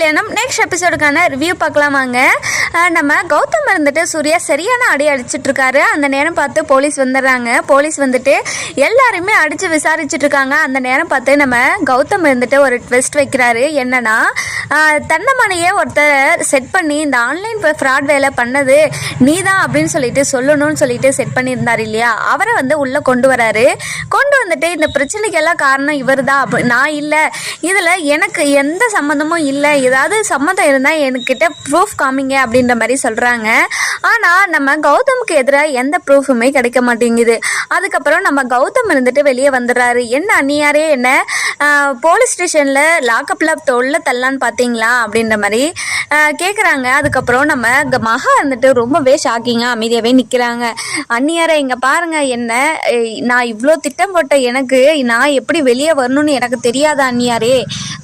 கல்யாணம். Next எபிசோடுக்கான review பார்க்கலாமாங்க நம்ம கௌதம் இருந்துட்டு சூர்யா சரியான அடி அடிச்சிட்டு இருக்காரு அந்த நேரம் பார்த்து போலீஸ் வந்துடுறாங்க. போலீஸ் வந்துட்டு எல்லாருமே அடிச்சு விசாரிச்சுட்டு இருக்காங்க அந்த நேரம் பார்த்து நம்ம கௌதம் இருந்துட்டு ஒரு ட்விஸ்ட் வைக்கிறாரு. என்னன்னா அஹ் தன்னமனையே ஒருத்தர் செட் பண்ணி இந்த ஆன்லைன் ஃப்ராட் வேலை பண்ணது நீ தான் அப்படின்னு சொல்லிட்டு சொல்லணும்னு சொல்லிட்டு செட் பண்ணியிருந்தார் இல்லையா? அவரை வந்து உள்ளே கொண்டு வராரு. கொண்டு வந்துட்டு இந்த பிரச்சனைக்கெல்லாம் காரணம் இவர் தான் நான் இல்லை. இதில் எனக்கு எந்த சம்மந்தமும் இல்லை. ஏதாவது சம்மந்தம் இருந்தால் என்கிட்ட ப்ரூஃப் காமிங்க அப்படின்னு அப்படின்ற மாதிரி சொல்கிறாங்க ஆனால் நம்ம கௌதமுக்கு எதிராக எந்த ப்ரூஃபுமே கிடைக்க மாட்டேங்குது. அதுக்கப்புறம் நம்ம கௌதம் இருந்துட்டு வெளியே வந்துடுறாரு. என்ன அந்நியாரே என்ன போலீஸ் ஸ்டேஷனில் லாக்கப்பில் தொல்ல தள்ளான்னு பார்த்தீங்களா அப்படின்ற மாதிரி கேட்குறாங்க அதுக்கப்புறம் நம்ம மகா இருந்துட்டு ரொம்பவே ஷாக்கிங்காக அமைதியாகவே நிற்கிறாங்க அந்நியாரை இங்கே பாருங்கள் என்ன நான் இவ்வளோ திட்டம் போட்ட எனக்கு நான் எப்படி வெளியே வரணும்னு எனக்கு தெரியாத அந்நியாரே?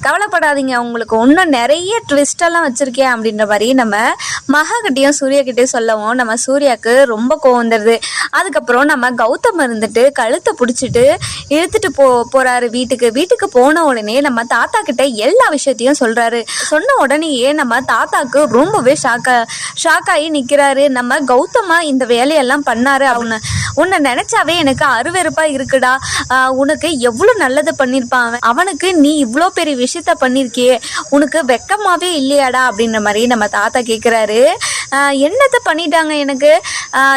கவலைப்படாதீங்க உங்களுக்கு இன்னும் நிறைய ட்விஸ்டெல்லாம் வச்சுருக்கேன் அப்படின்ற மாதிரி நம்ம மகா கிட்டேயும் சூர்யா கிட்டேயும் சொல்லவும் நம்ம சூர்யாவுக்கு ரொம்ப கோவம் வந்துடுது அதுக்கப்புறம் நம்ம கௌதம் இருந்துட்டு கழுத்தை பிடிச்சிட்டு இழுத்துட்டு போ போறாரு வீட்டுக்கு. வீட்டுக்கு போன உடனே நம்ம தாத்தா கிட்ட எல்லா விஷயத்தையும் சொல்றாரு. சொன்ன உடனேயே நம்ம தாத்தாக்கு ரொம்பவே ஷாக்கா ஷாக் ஆகி நிக்கிறாரு. நம்ம கௌதமா இந்த வேலையெல்லாம் பண்ணாரு அவனு உன்னை நினைச்சாவே எனக்கு அருவெருப்பா இருக்குடா. உனக்கு எவ்வளோ நல்லது பண்ணியிருப்பான் அவன். அவனுக்கு நீ இவ்வளோ பெரிய விஷயத்த பண்ணியிருக்கியே உனக்கு வெக்கமாவே இல்லையாடா அப்படின்ற மாதிரி நம்ம தாத்தா கேட்குறாரு என்னத்தை பண்ணிட்டாங்க எனக்கு?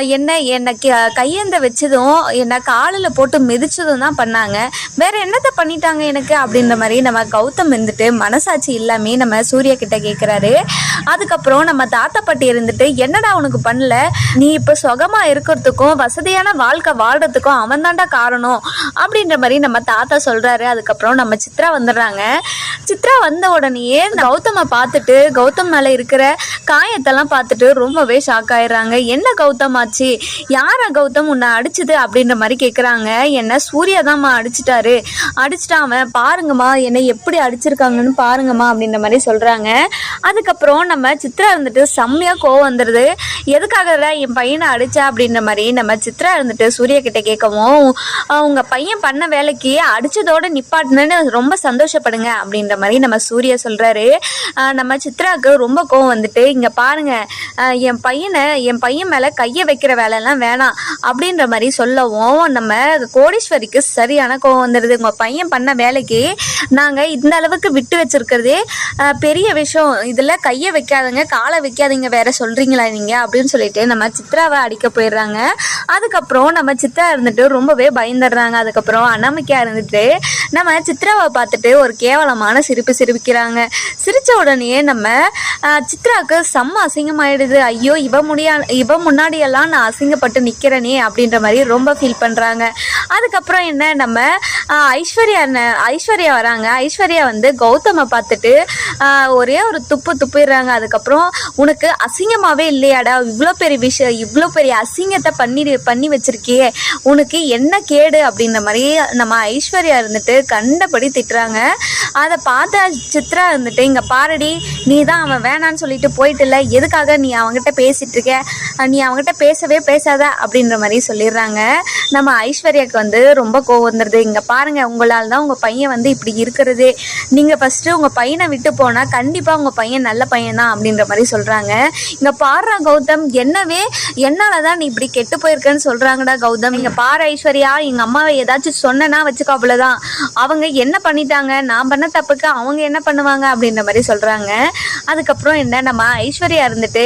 என்ன என்னை க- கையேந்த வச்சதும் என்னை காலில் போட்டு மிதிச்சதும் தான் பண்ணாங்க. வேற என்னத்தை பண்ணிட்டாங்க எனக்கு? அப்படின்ற மாதிரி நம்ம கௌதம் இருந்துட்டு மனசாட்சி இல்லாமே நம்ம சூர்யா கிட்ட கேட்குறாரு அதுக்கப்புறம் நம்ம தாத்தா பாட்டி இருந்துட்டு என்னடா உனக்கு பண்ணல? நீ இப்போ சுகமாக இருக்கிறதுக்கும் வசதியான வாழ்க்கை வாழ்கிறதுக்கும் அவன் தான்டா காரணம். அப்படின்ற மாதிரி நம்ம தாத்தா சொல்கிறாரு அதுக்கப்புறம் நம்ம சித்ரா வந்துடுறாங்க. சித்ரா வந்த உடனேயே கௌதமை பார்த்துட்டு கௌதம் மேலே இருக்கிற காயத்தை இதெல்லாம் பார்த்துட்டு ரொம்பவே ஷாக் ஆயிடுறாங்க. என்ன கௌதம் ஆச்சு? யாரா கௌதம் உன்னை அடிச்சது அப்படின்ற மாதிரி கேட்குறாங்க என்ன சூர்யா தான்மா அடிச்சிட்டாரு அடிச்சிட்டான் பாருங்கம்மா என்னை எப்படி அடிச்சிருக்காங்கன்னு பாருங்கம்மா அப்படின்ற மாதிரி சொல்கிறாங்க அதுக்கப்புறம் நம்ம சித்ரா இருந்துட்டு செம்மையாக கோவம் வந்துடுது எதுக்காக என் பையனை அடிச்சா? அப்படின்ற மாதிரி நம்ம சித்ரா இருந்துட்டு சூர்யா கிட்ட கேட்கவும் அவங்க பையன் பண்ண வேலைக்கு அடித்ததோட நிப்பாட்டினு ரொம்ப சந்தோஷப்படுங்க அப்படின்ற மாதிரி நம்ம சூர்யா சொல்கிறாரு நம்ம சித்ராவுக்கு ரொம்ப கோவம் வந்துட்டு இங்கே பாருங்க பாருங்க என் பையனை என் பையன் மேலே கையை வைக்கிற வேலையெல்லாம் வேணாம் அப்படின்ற மாதிரி சொல்லவும் நம்ம கோடீஸ்வரிக்கு சரியான கோவம் வந்துடுது உங்கள் பையன் பண்ண வேலைக்கு நாங்கள் இந்த அளவுக்கு விட்டு வச்சிருக்கிறதே பெரிய விஷயம். இதில் கையை வைக்காதங்க காலை வைக்காதீங்க வேற சொல்கிறீங்களா நீங்கள் அப்படின்னு சொல்லிட்டு நம்ம சித்ராவை அடிக்க போயிடுறாங்க. அதுக்கப்புறம் நம்ம சித்ரா இருந்துட்டு ரொம்பவே பயந்துடுறாங்க. அதுக்கப்புறம் அனாமிக்கா இருந்துட்டு நம்ம சித்ராவை பார்த்துட்டு ஒரு கேவலமான சிரிப்பு சிரிக்கிறாங்க சிரித்த உடனே நம்ம சித்ராவுக்கு செம்ம அசிங்கமாயிடுது. ஐயோ இவ முடியா இவ முன்னாடியெல்லாம் நான் அசிங்கப்பட்டு நிற்கிறேனே அப்படின்ற மாதிரி ரொம்ப ஃபீல் பண்ணுறாங்க அதுக்கப்புறம் என்ன நம்ம ஐஸ்வர்யா ஐஸ்வர்யா வராங்க. ஐஸ்வர்யா வந்து கௌதமை பார்த்துட்டு ஒரே ஒரு துப்பு துப்பிடுறாங்க. அதுக்கப்புறம் உனக்கு அசிங்கமாகவே இல்லையாடா? இவ்வளோ பெரிய விஷயம் இவ்வளோ பெரிய அசிங்கத்தை பண்ணி பண்ணி வச்சிருக்கியே. உனக்கு என்ன கேடு அப்படின்ற மாதிரி நம்ம ஐஸ்வர்யா இருந்துட்டு கண்டபடி திட்டுறாங்க. அதை பார்த்த சித்ரா இருந்துட்டு இங்கே பாரடி நீ தான் அவன் வேணான்னு சொல்லிட்டு போயிட்டுல எதுக்காக நீ அவங்ககிட்ட பேசிகிட்டு இருக்க? நீ அவங்ககிட்ட பேசவே பேசாத அப்படின்ற மாதிரி சொல்லிடுறாங்க. நம்ம ஐஸ்வர்யாவுக்கு வந்து ரொம்ப கோவம் வந்துடுது இங்கே பா பாருங்க உங்களால் தான் உங்கள் பையன் வந்து இப்படி இருக்கிறதே. நீங்கள் ஃபஸ்ட்டு உங்கள் பையனை விட்டு போனால் கண்டிப்பாக உங்கள் பையன் நல்ல பையன் தான் அப்படின்ற மாதிரி சொல்கிறாங்க இங்கே பாடுறா கௌதம் என்னவே என்னால் தான் நீ இப்படி கெட்டு போயிருக்கேன்னு சொல்கிறாங்கடா கௌதம். இங்கே பாரு ஐஸ்வர்யா எங்கள் அம்மாவை ஏதாச்சும் சொன்னேன்னா வச்சுக்கோ அவ்வளோதான் அவங்க என்ன பண்ணிட்டாங்க? நான் பண்ண தப்புக்கு அவங்க என்ன பண்ணுவாங்க? அப்படின்ற மாதிரி சொல்கிறாங்க அதுக்கப்புறம் என்ன நம்ம ஐஸ்வர்யா இருந்துட்டு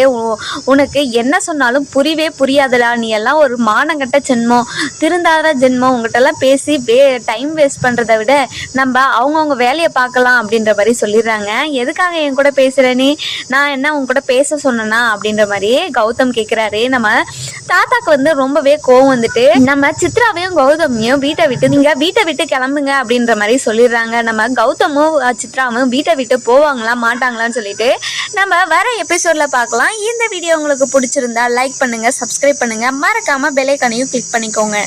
உனக்கு என்ன சொன்னாலும் புரியவே புரியாதுடா. நீ எல்லாம் ஒரு மானங்கட்ட ஜென்மம். திருந்தாத ஜென்மம். உங்கள்கிட்டலாம் பேசி வே டைம் வேஸ்ட் பண்ணுறதை விட நம்ம அவங்கவுங்க வேலையை பார்க்கலாம் அப்படின்ற மாதிரி சொல்லிடுறாங்க. எதுக்காக என் கூட பேசுகிற நீ? நான் என்ன உங்க கூட பேச சொன்னேன்னா அப்படின்ற மாதிரி கௌதம் கேட்குறாரு நம்ம தாத்தாக்கு வந்து ரொம்பவே கோவம் வந்துட்டு நம்ம சித்ராவையும் கௌதமையும் வீட்டை விட்டு நீங்க வீட்டை விட்டு கிளம்புங்க அப்படின்ற மாதிரி சொல்லிடுறாங்க. நம்ம கௌதமும் சித்ராவும் வீட்டை விட்டு போவாங்களா மாட்டாங்களான்னு சொல்லிட்டு நம்ம வர எபிசோட்ல பார்க்கலாம். இந்த வீடியோ உங்களுக்கு பிடிச்சிருந்தா லைக் பண்ணுங்க சப்ஸ்கிரைப் பண்ணுங்க. மறக்காம பெலைக்கானையும் கிளிக் பண்ணிக்கோங்க.